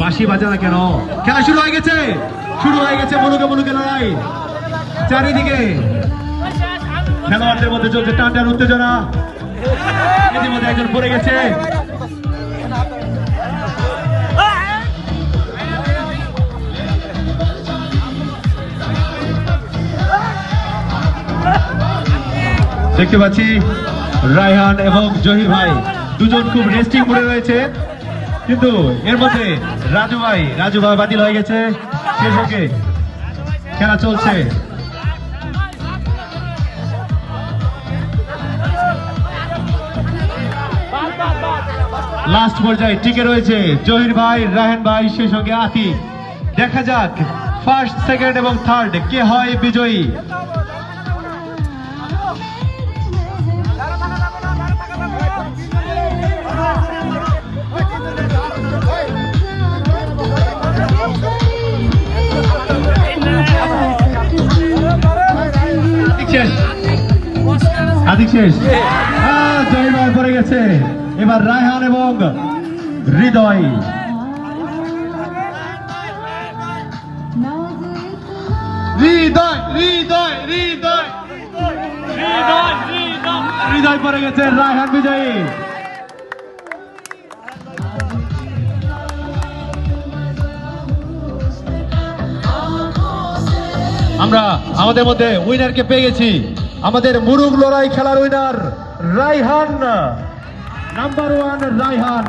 বাঁশি বাজে না কেন? খেলা শুরু হয়ে গেছে। শুরু হয়ে গেছে মনুকে মনুকে লড়াই। চারিদিকে খেলোয়াড়দের মধ্যে চলছে টান টান উত্তেজনা। ইতিমধ্যে একজন পড়ে গেছে। দেখতে পাচ্ছি রায়হান এবং জহির ভাই। দুজন খুব রেস্টিং করে রয়েছে। কিন্তু এর মধ্যে রাজু ভাই রাজু ভাই বাতিল হয়ে গেছে। শেষ ওকে খেলা চলছে। লাস্ট পর্যায়ে টিকে রয়েছে জহির ভাই, রাহেন ভাই সেই সঙ্গে আতিক। দেখা যাক ফার্স্ট সেকেন্ড এবং থার্ড কে হয় বিজয়ী? শেষ। পড়ে গেছে। এবার রায়হান এবং হৃদয় হৃদয় হৃদয়। হৃদয় হৃদয়। হৃদয় পড়ে গেছে রায়হান বিজয়ী। আমরা আমাদের মধ্যে উইনারকে পেয়ে গেছি। আমাদের মুরুগ লড়াই খেলার winner Raihan. Number one Raihan.